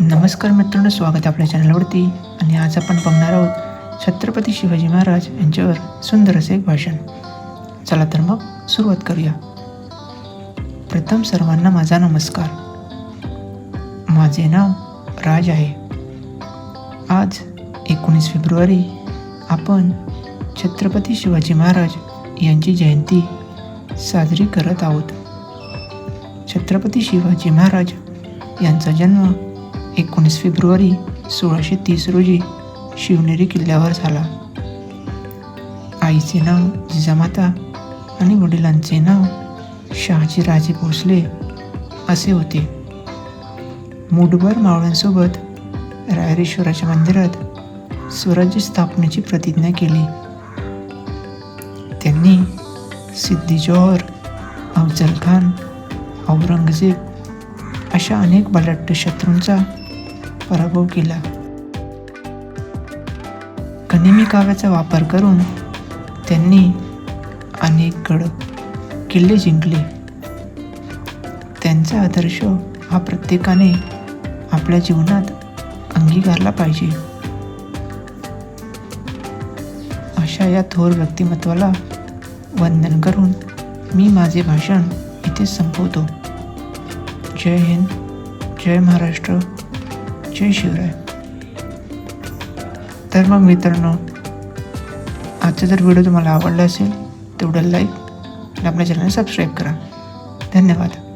नमस्कार मित्रांनो स्वागत आहे आपल्या चॅनलवरती. आणि आज आपण बघणार आहोत छत्रपती शिवाजी महाराज यांच्यावर सुंदर असे एक भाषण. चला तर मग सुरुवात करूया. प्रथम सर्वांना माझा नमस्कार. माझे नाव राज आहे. आज एकोणीस फेब्रुवारी आपण छत्रपती शिवाजी महाराज यांची जयंती साजरी करत आहोत. छत्रपती शिवाजी महाराज यांचा जन्म एकोणीस फेब्रुवारी सोळाशे तीस रोजी शिवनेरी किल्ल्यावर झाला. आईचे नाव जिजामाता आणि वडिलांचे नाव शहाजीराजे भोसले असे होते. मूठभर मावळ्यांसोबत रायरेश्वराच्या मंदिरात स्वराज्य स्थापनेची प्रतिज्ञा केली. त्यांनी सिद्धी जोहर अफजल खान औरंगजेब अशा अनेक बलाढ्य शत्रूंचा पराभव केला. कनिमी काव्याचा वापर करून त्यांनी अनेक गड किल्ले जिंकले. त्यांचा आदर्श हा प्रत्येकाने आपल्या जीवनात अंगीकारला पाहिजे. अशा या थोर व्यक्तिमत्वाला वंदन करून मी माझे भाषण इथे संपवतो. जय हिंद जय महाराष्ट्र. जय शिवराय. तर मग मित्रांनो आजचा जर व्हिडिओ तुम्हाला आवडला असेल तेवढं लाईक आणि आपल्या चॅनलला सबस्क्राईब करा. धन्यवाद.